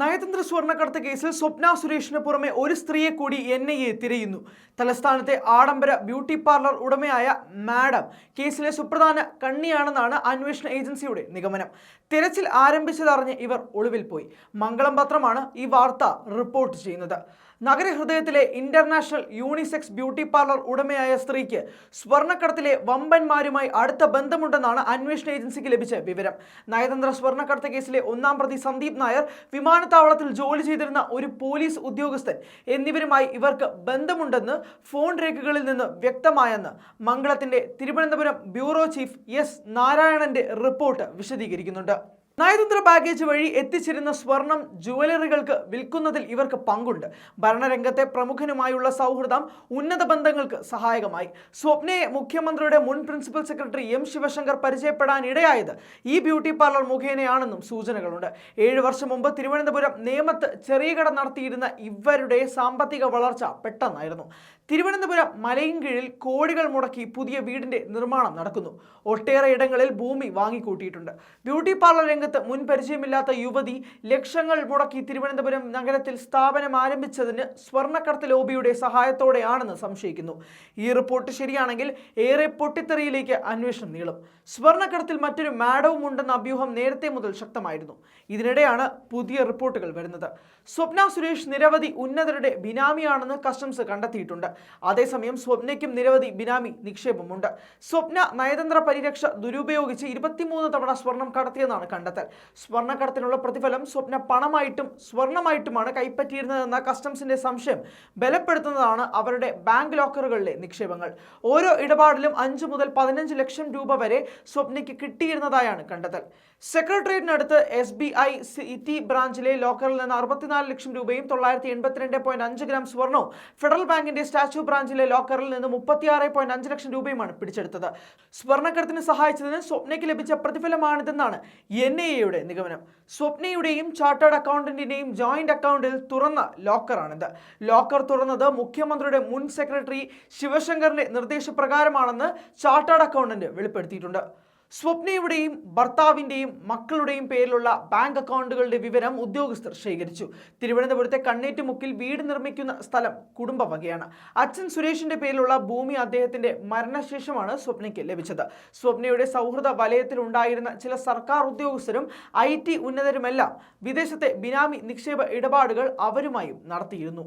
നയതന്ത്ര സ്വർണക്കടത്ത് കേസിൽ സ്വപ്ന സുരേഷിന് പുറമെ ഒരു സ്ത്രീയെ കൂടി എൻ ഐ എ തിരയുന്നു. തലസ്ഥാനത്തെ ആഡംബര ബ്യൂട്ടി പാർലർ ഉടമയായ മാഡം കേസിലെ സുപ്രധാന കണ്ണിയാണെന്നാണ് അന്വേഷണ ഏജൻസിയുടെ നിഗമനം. തിരച്ചിൽ ആരംഭിച്ചതറിഞ്ഞ് ഇവർ ഒളിവിൽ പോയി. മംഗളം പത്രമാണ് ഈ വാർത്ത റിപ്പോർട്ട് ചെയ്യുന്നത്. നഗരഹൃദയത്തിലെ ഇന്റർനാഷണൽ യൂണിസെക്സ് ബ്യൂട്ടി പാർലർ ഉടമയായ സ്ത്രീക്ക് സ്വർണക്കടത്തിലെ വമ്പന്മാരുമായി അടുത്ത ബന്ധമുണ്ടെന്നാണ് അന്വേഷണ ഏജൻസിക്ക് ലഭിച്ച വിവരം. നയതന്ത്ര സ്വർണക്കടത്ത് കേസിലെ ഒന്നാം പ്രതി സന്ദീപ് നായർ വിമാനത്താവളത്തിൽ ജോലി ചെയ്തിരുന്ന ഒരു പോലീസ് ഉദ്യോഗസ്ഥൻ എന്നിവരുമായി ഇവർക്ക് ബന്ധമുണ്ടെന്ന് ഫോൺ രേഖകളിൽ നിന്ന് വ്യക്തമായെന്ന് മംഗളത്തിന്റെ തിരുവനന്തപുരം ബ്യൂറോ ചീഫ് എസ് നാരായണന്റെ റിപ്പോർട്ട് വിശദീകരിക്കുന്നുണ്ട്. നയതന്ത്ര ബാഗേജ് വഴി എത്തിച്ചിരുന്ന സ്വർണം ജുവലറികൾക്ക് വിൽക്കുന്നതിൽ ഇവർക്ക് പങ്കുണ്ട്. ഭരണരംഗത്തെ പ്രമുഖനുമായുള്ള സൗഹൃദം ഉന്നത ബന്ധങ്ങൾക്ക് സഹായകമായി. സ്വപ്നയെ മുഖ്യമന്ത്രിയുടെ മുൻ പ്രിൻസിപ്പൽ സെക്രട്ടറി എം ശിവശങ്കർ പരിചയപ്പെടാൻ ഇടയായത് ഈ ബ്യൂട്ടി പാർലർ മുഖേനയാണെന്നും സൂചനകളുണ്ട്. ഏഴ് വർഷം മുമ്പ് തിരുവനന്തപുരം നേമത്ത് ചെറിയ കട നടത്തിയിരുന്ന ഇവരുടെ സാമ്പത്തിക വളർച്ച പെട്ടെന്നായിരുന്നു. തിരുവനന്തപുരം മലയിൻകീഴിൽ കോടികൾ മുടക്കി പുതിയ വീടിന്റെ നിർമ്മാണം നടക്കുന്നു. ഒട്ടേറെ ഇടങ്ങളിൽ ഭൂമി വാങ്ങിക്കൂട്ടിയിട്ടുണ്ട്. ബ്യൂട്ടി പാർലർ രംഗത്ത് മുൻ പരിചയമില്ലാത്ത യുവതി ലക്ഷങ്ങൾ മുടക്കി തിരുവനന്തപുരം നഗരത്തിൽ സ്ഥാപനം ആരംഭിച്ചതിന് സ്വർണക്കടത്ത് ലോബിയുടെ സഹായത്തോടെയാണെന്ന് സംശയിക്കുന്നു. ഈ റിപ്പോർട്ട് ശരിയാണെങ്കിൽ ഏറെ പൊട്ടിത്തെറിയിലേക്ക് അന്വേഷണം നീളും. സ്വർണക്കടത്തിൽ മറ്റൊരു മാഡവും ഉണ്ടെന്ന അഭ്യൂഹം നേരത്തെ മുതൽ ശക്തമായിരുന്നു. ഇതിനിടെയാണ് പുതിയ റിപ്പോർട്ടുകൾ വരുന്നത്. സ്വപ്ന സുരേഷ് നിരവധി ഉന്നതരുടെ ബിനാമിയാണെന്ന് കസ്റ്റംസ് കണ്ടെത്തിയിട്ടുണ്ട്. അതേസമയം സ്വപ്നയ്ക്കും നിരവധി ബിനാമി നിക്ഷേപമുണ്ട്. സ്വപ്ന നയതന്ത്ര പരിരക്ഷ ദുരുപയോഗിച്ച് ഇരുപത്തിമൂന്ന് തവണ സ്വർണം കടത്തിയെന്നാണ് കണ്ടെത്തൽ സ്വർണക്കടത്തിനുള്ള പ്രതിഫലം സ്വപ്ന പണമായിട്ടും സ്വർണമായിട്ടുമാണ് കൈപ്പറ്റിയിരുന്നതെന്ന കസ്റ്റംസിന്റെ സംശയം ബലപ്പെടുത്തുന്നതാണ് അവരുടെ ബാങ്ക് ലോക്കറുകളിലെ നിക്ഷേപങ്ങൾ. ഓരോ ഇടപാടിലും അഞ്ച് മുതൽ പതിനഞ്ച് ലക്ഷം രൂപ വരെ സ്വപ്നയ്ക്ക് കിട്ടിയിരുന്നതായാണ് കണ്ടെത്തൽ. സെക്രട്ടേറിയറ്റിനടുത്ത് എസ് ബി ഐ സിറ്റി ബ്രാഞ്ചിലെ ലോക്കറിൽ നിന്ന് അറുപത്തിനാല് ലക്ഷം രൂപയും തൊള്ളായിരത്തി എൺപത്തിരണ്ട് പോയിന്റ് അഞ്ച് ഗ്രാം സ്വർണവും ഫെഡറൽ ബാങ്കിന്റെ സ്റ്റാച്യു ബ്രാഞ്ചിലെ ലോക്കറിൽ നിന്ന് മുപ്പത്തിയാറ് പോയിന്റ് അഞ്ച് ലക്ഷം രൂപയുമാണ് പിടിച്ചെടുത്തത്. സ്വർണക്കടത്തിന് സഹായിച്ചതിന് സ്വപ്നയ്ക്ക് ലഭിച്ച പ്രതിഫലമാണിതെന്നാണ് എൻ ഐ നിഗമനം. സ്വപ്നയുടെയും ചാർട്ടേഡ് അക്കൗണ്ടന്റിന്റെയും ജോയിന്റ് അക്കൗണ്ടിൽ തുറന്ന ലോക്കറാണിത്. ലോക്കർ തുറന്നത് മുഖ്യമന്ത്രിയുടെ മുൻ സെക്രട്ടറി ശിവശങ്കറിന്റെ നിർദ്ദേശപ്രകാരമാണെന്ന് ചാർട്ടേഡ് അക്കൗണ്ടന്റ് വെളിപ്പെടുത്തിയിട്ടുണ്ട്. സ്വപ്നയുടെയും ഭർത്താവിന്റെയും മക്കളുടെയും പേരിലുള്ള ബാങ്ക് അക്കൗണ്ടുകളുടെ വിവരം ഉദ്യോഗസ്ഥർ ശേഖരിച്ചു. തിരുവനന്തപുരത്തെ കണ്ണേറ്റുമുക്കിൽ വീട് നിർമ്മിക്കുന്ന സ്ഥലം കുടുംബ വകയാണ്. അച്ഛൻ സുരേഷിന്റെ പേരിലുള്ള ഭൂമി അദ്ദേഹത്തിന്റെ മരണശേഷമാണ് സ്വപ്നയ്ക്ക് ലഭിച്ചത്. സ്വപ്നയുടെ സൗഹൃദ വലയത്തിൽ ഉണ്ടായിരുന്ന ചില സർക്കാർ ഉദ്യോഗസ്ഥരും ഐ ടി ഉന്നതരുമെല്ലാം വിദേശത്തെ ബിനാമി നിക്ഷേപ ഇടപാടുകൾ അവരുമായും നടത്തിയിരുന്നു.